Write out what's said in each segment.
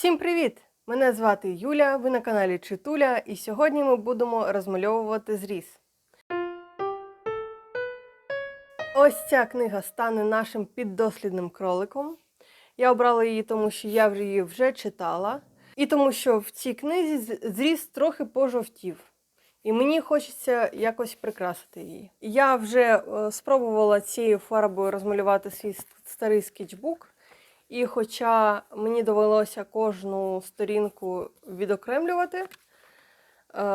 Всім привіт! Мене звати Юля, ви на каналі Читуля, і сьогодні ми будемо розмальовувати зріз. Ось ця книга стане нашим піддослідним кроликом. Я обрала її, тому що я вже її вже читала, і тому що в цій книзі зріз трохи пожовтів. І мені хочеться якось прикрасити її. Я вже е, спробувала цією фарбою розмалювати свій старий скетчбук. І хоча мені довелося кожну сторінку відокремлювати е,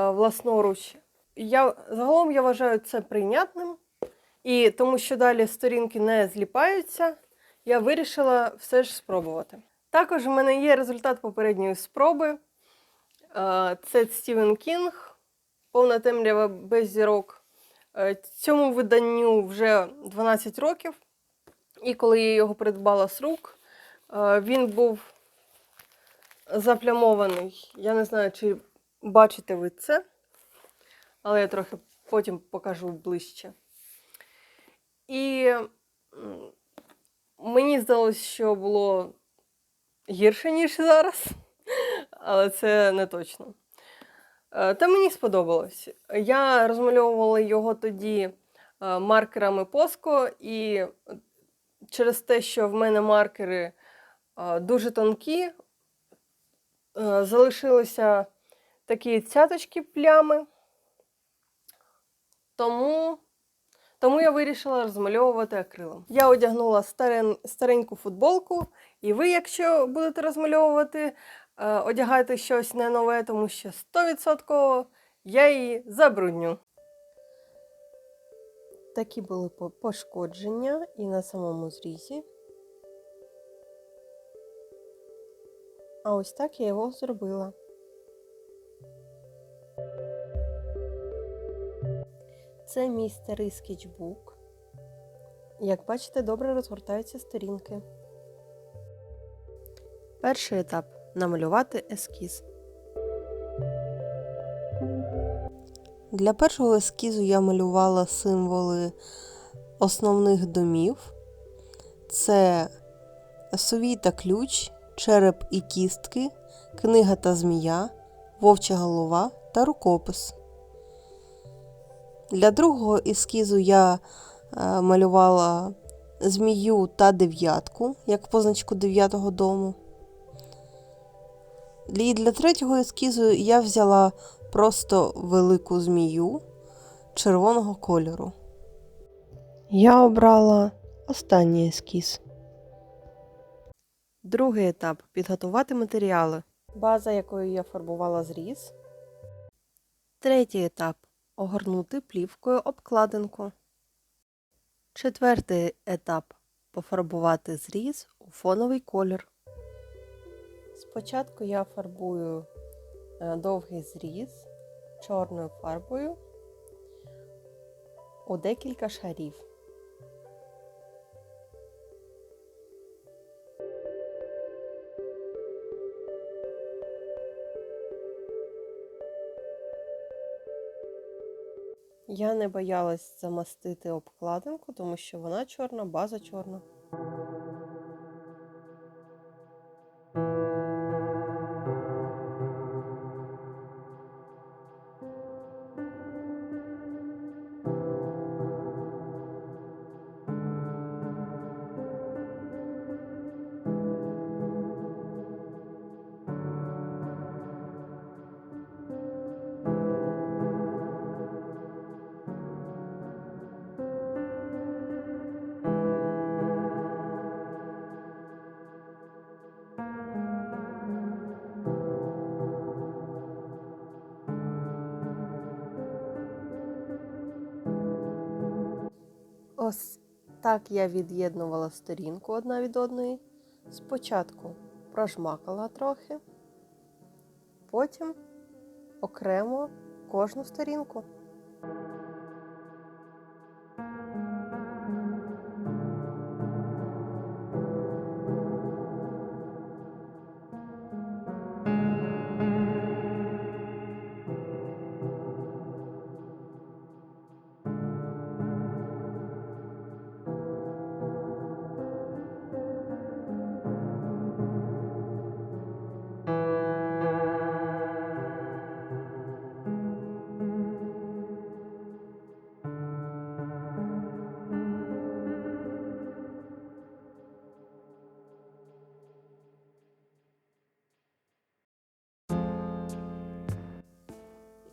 власноруч, я, загалом я вважаю це прийнятним. І тому що далі сторінки не зліпаються, я вирішила все ж спробувати. Також в мене є результат попередньої спроби. Е, Це Стівен Кінг, повна темрява без зірок. Е, Цьому виданню вже 12 років. І коли я його придбала з рук, він був заплямований. Я не знаю, чи бачите ви це, але я трохи потім покажу ближче. І мені здалося, що було гірше, ніж зараз, але це не точно. Е, Та мені сподобалось. Я розмальовувала його тоді е, маркерами Поско, і через те, що в мене маркери е, дуже тонкі, е, залишилися такі цяточки плями. Тому, тому я вирішила розмальовувати акрилом. Я одягнула старен, стареньку футболку, і ви, якщо будете розмальовувати, е, одягайте щось не нове, тому що 100% я її забрудню. Такі були пошкодження і на самому зрізі. А ось так я його зробила. Це мій старий скетчбук. Як бачите, добре розгортаються сторінки. Перший етап намалювати ескіз. Для першого ескізу я малювала символи основних домів. Це совій та ключ, череп і кістки, книга та змія, вовча голова та рукопис. Для другого ескізу я е, малювала змію та дев'ятку, як позначку дев'ятого дому. І для третього ескізу я взяла просто велику змію червоного кольору. Я обрала останній ескіз. Другий етап підготувати матеріали. База, якою я фарбувала зріз. Третій етап огорнути плівкою обкладинку. Четвертий етап пофарбувати зріз у фоновий колір. Спочатку я фарбую е, довгий зріз чорною фарбою у декілька шарів. Я не боялась замастити обкладинку, тому що вона чорна, база чорна. Ось так я від'єднувала сторінку одна від одної. Спочатку прожмакала трохи, потім окремо кожну сторінку.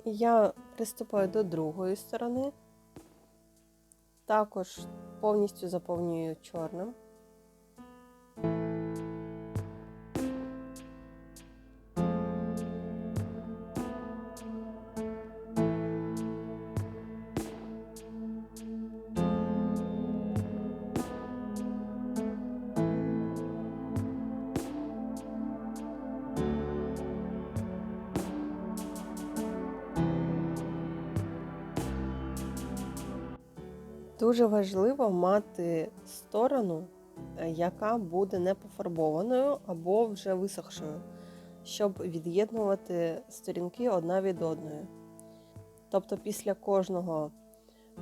Я приступаю до другої сторони. Також повністю заповнюю чорним. Дуже важливо мати сторону, е, яка буде не пофарбованою або вже висохшою, щоб від'єднувати сторінки одна від одної. Тобто після кожного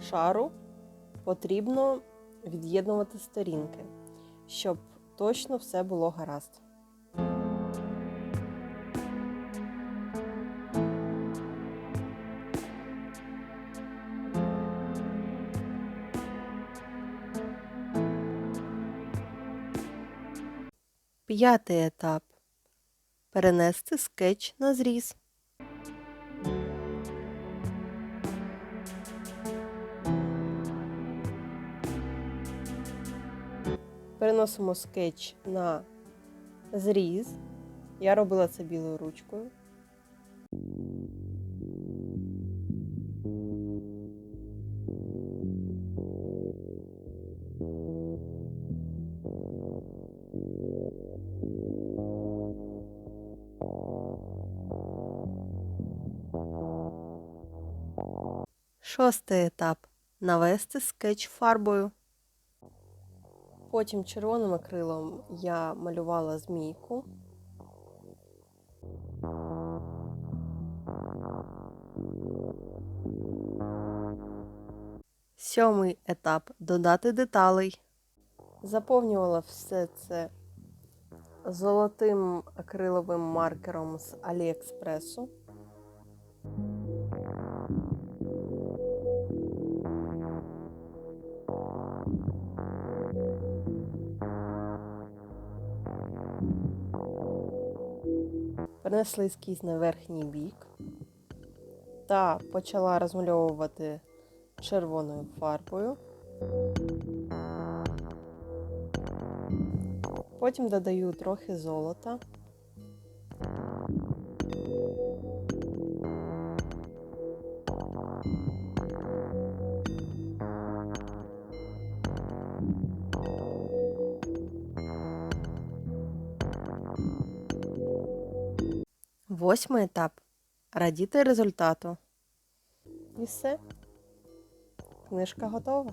шару потрібно від'єднувати сторінки, щоб точно все було гаразд. П'ятий етап. Перенести скетч на зріз. Переносимо скетч на зріз. Я робила це білою ручкою. Шостий етап. Навести скетч фарбою. Потім червоним акрилом я малювала змійку. Сьомий етап додати деталей. Заповнювала все це золотим акриловим маркером з Аліекспресу. Перенесла ескіз на верхній бік та почала розмальовувати червоною фарбою. Потім додаю трохи золота. Восьмий етап. Радіти результату. І все. Книжка готова.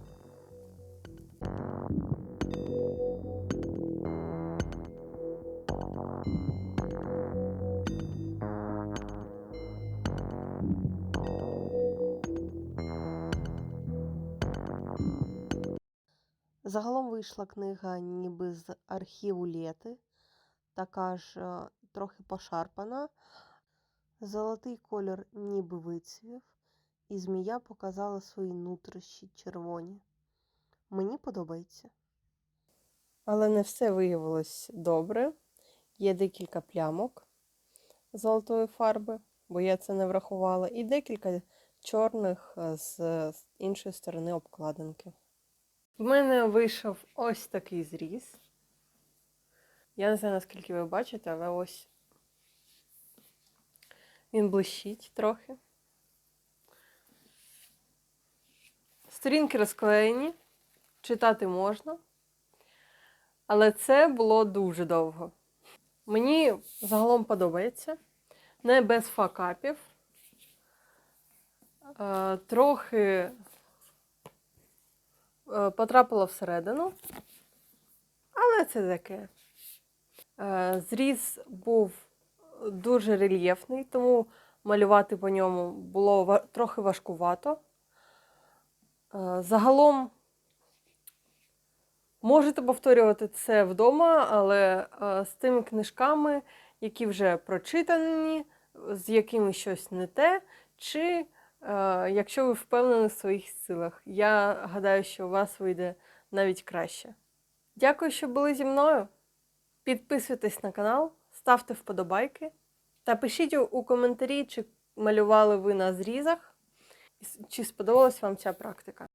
Загалом вийшла книга ніби з архіву Лєти, така ж е, трохи пошарпана. Золотий колір ніби вицвів, і змія показала свої нутрощі червоні. Мені подобається. Але не все виявилось добре. Є декілька плямок золотої фарби, бо я це не врахувала, і декілька чорних е, з іншої сторони обкладинки. В мене вийшов ось такий зріз. Я не знаю, наскільки ви бачите, але ось він блищить трохи. Сторінки розклеєні, читати можна. Але це було дуже довго. Мені загалом подобається. Не без факапів. Е, Трохи е, потрапила всередину, але це таке. Е, Зріз був дуже рельєфний, тому малювати по ньому було трохи важкувато. Е, Загалом можете повторювати це вдома, але е, з тими книжками, які вже прочитані, з якими щось не те, чи якщо ви впевнені в своїх силах. Я гадаю, що у вас вийде навіть краще. Дякую, що були зі мною. Підписуйтесь на канал, ставте вподобайки та пишіть у- коментарі, чи малювали ви на зрізах? Чи сподобалась вам ця практика?